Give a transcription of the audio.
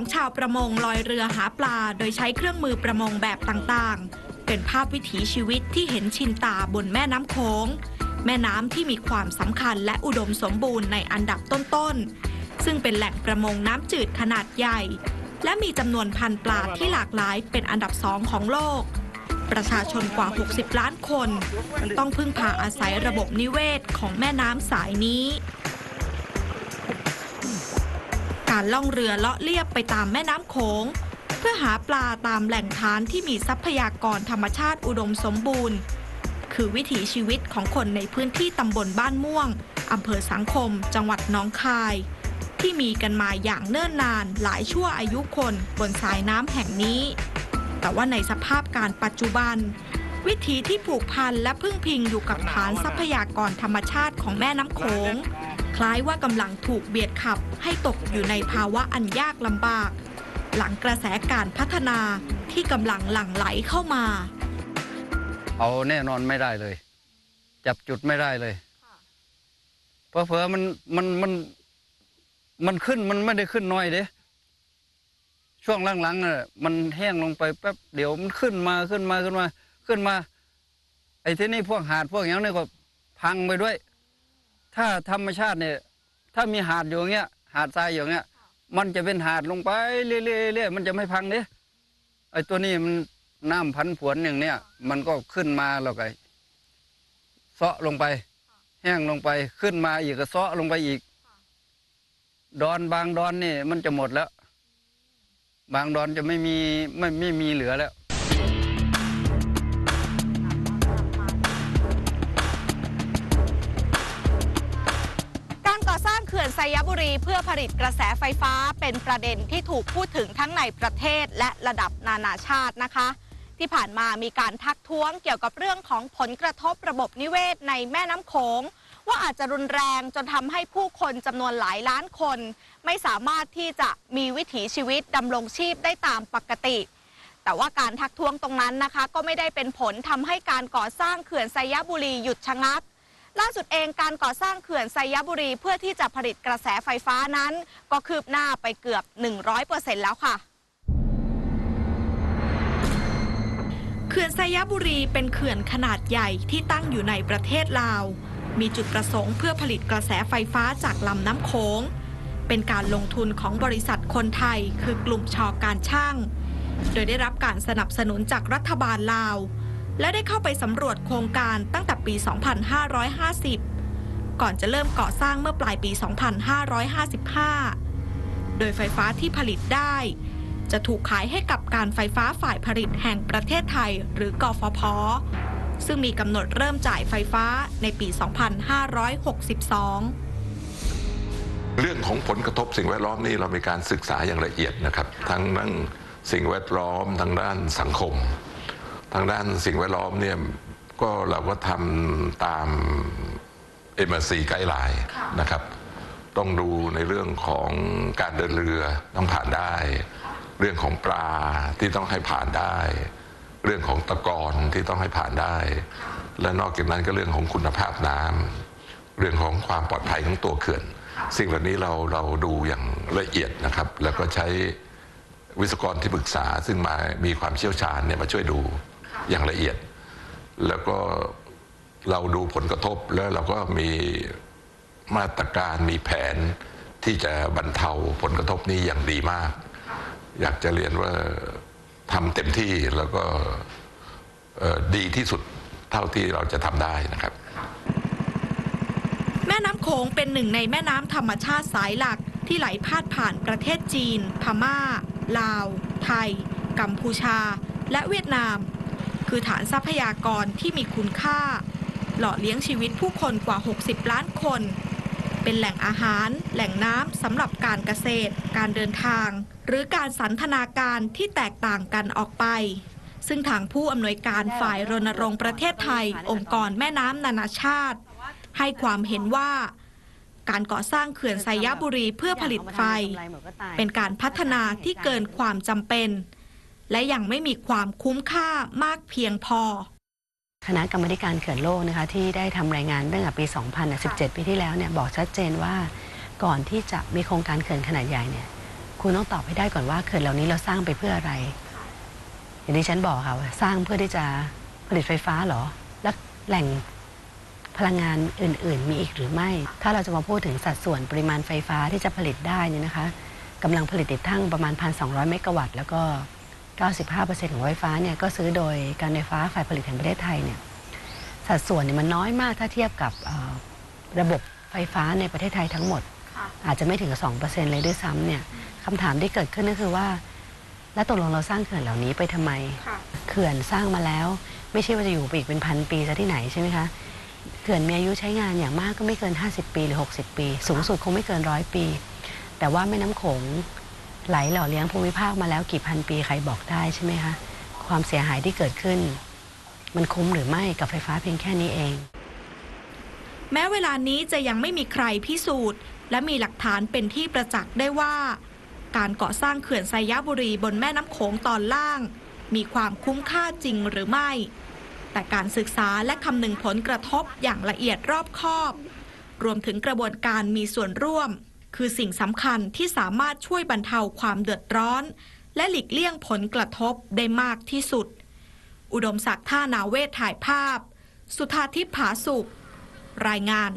ของชาวประมงลอยเรือหาปลา โดยใช้เครื่องมือประมงแบบต่างๆ เป็นภาพวิถีชีวิตที่เห็นชินตาบนแม่น้ำโขงแม่น้ำที่มีความสำคัญและอุดมสมบูรณ์ในอันดับต้นๆ ซึ่งเป็นแหล่งประมงน้ำจืดขนาดใหญ่ และมีจำนวนพันปลาที่หลากหลายเป็นอันดับสองของโลก ประชาชนกว่า 60 ล้านคน ต้องพึ่งพาอาศัยระบบนิเวศของแม่น้ำสายนี้ การล่องเรือเลาะเลียบไปตามแม่น้ำโขง เพื่อหาปลาตามแหล่งทานที่มีทรัพยากรธรรมชาติอุดมสมบูรณ์ คือวิถีชีวิตของคนในพื้นที่ตำบลบ้านม่วงอำเภอสังคม จังหวัดน้องคาย ที่มีกันมาอย่างเนิ่นนานหลายชั่วอายุคนบนสายน้ำแห่งนี้ แต่ว่าในสภาพการปัจจุบัน วิถีที่ผูกพันและพึ่งพิงอยู่กับฐานทรัพยากรธรรมชาติของแม่น้ำโขง คล้ายว่ากำลังถูกเบียดขับให้ตกอยู่ในภาวะอันยากลำบาก หลังกระแสการพัฒนาที่กำลังหลั่งไหลเข้ามา เอาแน่นอนไม่ได้เลย จับจุดไม่ได้เลยเพราะเผอมันมันมันมันขึ้นมันไม่ได้ขึ้นน้อยเด้ช่วงหลังๆน่ะมันแห้งลงไปแป๊บเดี๋ยวมันขึ้นมาขึ้นมาขึ้นมา ขึ้นมา ไอ้ที่นี่พวกหาดพวกอย่างนี้ก็พังไปด้วย ถ้าธรรมชาติเนี่ย ถ้ามีหาดอยู่างเงี้ย หาดทรายอยู่างเงี้ย มันจะเป็นหาดลงไปเรื่อยๆมันจะไม่พังเด้ไอ้ตัวนี้มันน้ำพันผวนอย่างเนี้ยมันก็ขึ้นมาแล้วก็เซาะลงไป แห้งลงไปขึ้นมาอีกก็เซาะลงไปอีก ดอนบางดอนนี่มันจะหมดแล้ว บางดอนจะไม่มีไม่ไม่มีเหลือแล้ว ยบุรีเพื่อผลิตกระแสไฟฟ้าเป็นประเด็นที่ถูกพูดถึงทั้งในประเทศและระดับนานาชาตินะคะ ที่ผ่านมามีการทักท้วงเกี่ยวกับเรื่องของผลกระทบระบบนิเวศในแม่น้ำโขงว่าอาจจะรุนแรงจนทำให้ผู้คนจำนวนหลายล้านคน ไม่สามารถที่จะมีวิถีชีวิตดำรงชีพได้ตามปกติ แต่ว่าการทักท้วงตรงนั้นนะคะ ก็ไม่ได้เป็นผลทำให้การก่อสร้างเขื่อนไซยบุรีหยุดชะงัก ล่าสุดเองการก่อสร้างเขื่อนไซยบุรีเพื่อที่จะผลิตกระแสไฟฟ้านั้น ก็คืบหน้าไปเกือบ 100%แล้วค่ะเขื่อนไซยบุรีเป็นเขื่อนขนาดใหญ่ที่ตั้งอยู่ในประเทศลาว มีจุดประสงค์เพื่อผลิตกระแสไฟฟ้าจากลำน้ำโขง เป็นการลงทุนของบริษัทคนไทย คือกลุ่มชอการช่าง โดยได้รับการสนับสนุนจากรัฐบาลลาว และได้เข้าไปสำรวจโครงการตั้งแต่ปี 2550 ก่อนจะเริ่มก่อสร้างเมื่อปลายปี 2555 โดยไฟฟ้าที่ผลิตได้ จะถูกขายให้กับการไฟฟ้าฝ่ายผลิตแห่งประเทศไทย หรือกฟผ ซึ่งมีกำหนดเริ่มจ่ายไฟฟ้าในปี 2562เรื่องของผลกระทบสิ่งแวดล้อมนี่เรามีการศึกษาอย่างละเอียดนะครับ ทั้งด้านสิ่งแวดล้อมทางด้านสังคม ทางด้านสิ่งแวดล้อมเนี่ยก็เราก็ทำตาม MRC ไกด์ไลน์นะครับ ต้องดูในเรื่องของการเดินเรือต้องผ่านได้ เรื่องของปลาที่ต้องให้ผ่านได้ เรื่องของตะกอนที่ต้องให้ผ่านได้ และนอกจากนั้นก็เรื่องของคุณภาพน้ำเรื่องของความปลอดภัยของตัวเขื่อน สิ่งเหล่านี้เราเราดูอย่างละเอียดนะครับ แล้วก็ใช้วิศวกรที่ปรึกษาซึ่งมามีความเชี่ยวชาญเนี่ยมาช่วยดู อย่างละเอียด แล้วก็เราดูผลกระทบแล้วเราก็มีมาตรการมีแผนที่จะบรรเทาผลกระทบนี้อย่างดีมาก อยากจะเรียนว่าทำเต็มที่แล้วก็ดีที่สุดเท่าที่เราจะทำได้นะครับ แม่น้ำโขงเป็นหนึ่งในแม่น้ำธรรมชาติสายหลักที่ไหลพาดผ่านประเทศจีน พม่า ลาว ไทย กัมพูชา และเวียดนาม คือฐานทรัพยากรที่มีคุณค่า หล่อเลี้ยงชีวิตผู้คนกว่า 60 ล้านคน เป็นแหล่งอาหาร แหล่งน้ำสำหรับการเกษตร การเดินทาง หรือการสันทนาการที่แตกต่างกันออกไป ซึ่งทางผู้อำนวยการฝ่ายรณรงค์ประเทศไทย องค์กรแม่น้ำนานาชาติ ให้ความเห็นว่าการก่อสร้างเขื่อนไซยบุรีเพื่อผลิตไฟ เป็นการพัฒนาที่เกินความจำเป็น และยังไม่มีความคุ้มค่ามากเพียงพอ คณะกรรมการเขื่อนโลกนะคะที่ได้ทำรายงานตั้งแต่ปี 2017 ปีที่แล้วเนี่ยบอกชัดเจนว่าก่อนที่จะมีโครงการเขื่อนขนาดใหญ่เนี่ยคุณต้องตอบให้ได้ก่อนว่าเขื่อนเหล่านี้เราสร้างไปเพื่ออะไร อย่างที่ฉันบอกค่ะว่าสร้างเพื่อที่จะผลิตไฟฟ้าหรอ และแหล่งพลังงานอื่น ๆ มีอีกหรือไม่ ถ้าเราจะมาพูดถึงสัดส่วนปริมาณไฟฟ้าที่จะผลิตได้เนี่ยนะคะกำลังผลิตติดตั้งประมาณ 1,200 เมกะวัตต์ แล้วก็ 95%ของไฟฟ้าเนี่ยก็ซื้อโดยการไฟฟ้าฝ่ายผลิตแห่งประเทศไทยเนี่ยสัดส่วนเนี่ยมันน้อยมากถ้าเทียบกับเอ่อระบบไฟฟ้าในประเทศไทยทั้งหมด อาจจะไม่ถึง 2%เลยด้วยซ้ำเนี่ยคำถามที่เกิดขึ้นก็คือว่า แล้วตกลงเราสร้างเขื่อนเหล่านี้ไปทำไม เขื่อนสร้างมาแล้ว ไม่ใช่ว่าจะอยู่ไปอีกเป็นพันปีซะที่ไหนใช่ไหมคะเขื่อนมีอายุใช้งานอย่างมากก็ไม่เกิน 50 ปีหรือ 60 ปี สูงสุดคงไม่เกินร้อยปี แต่ว่าแม่น้ำโขง ไหลหล่อเลี้ยงภูมิภาคมาแล้วกี่พันปีใครบอกได้ใช่ไหมคะความเสียหายที่เกิดขึ้น มันคุ้มหรือไม่กับไฟฟ้าเพียงแค่นี้เอง แม้เวลานี้จะยังไม่มีใครพิสูจน์ และมีหลักฐานเป็นที่ประจักษ์ได้ว่า การก่อสร้างเขื่อนไซยบุรีบนแม่น้ำโขงตอนล่าง มีความคุ้มค่าจริงหรือไม่ แต่การศึกษาและคำนึงผลกระทบอย่างละเอียดรอบคอบ รวมถึงกระบวนการมีส่วนร่วม คือสิ่งสำคัญที่สามารถช่วยบรรเทาความเดือดร้อน และหลีกเลี่ยงผลกระทบได้มากที่สุด อุดมศักดิ์ท่านาเวศถ่ายภาพ สุธาทิพย์ผาสุกรายงาน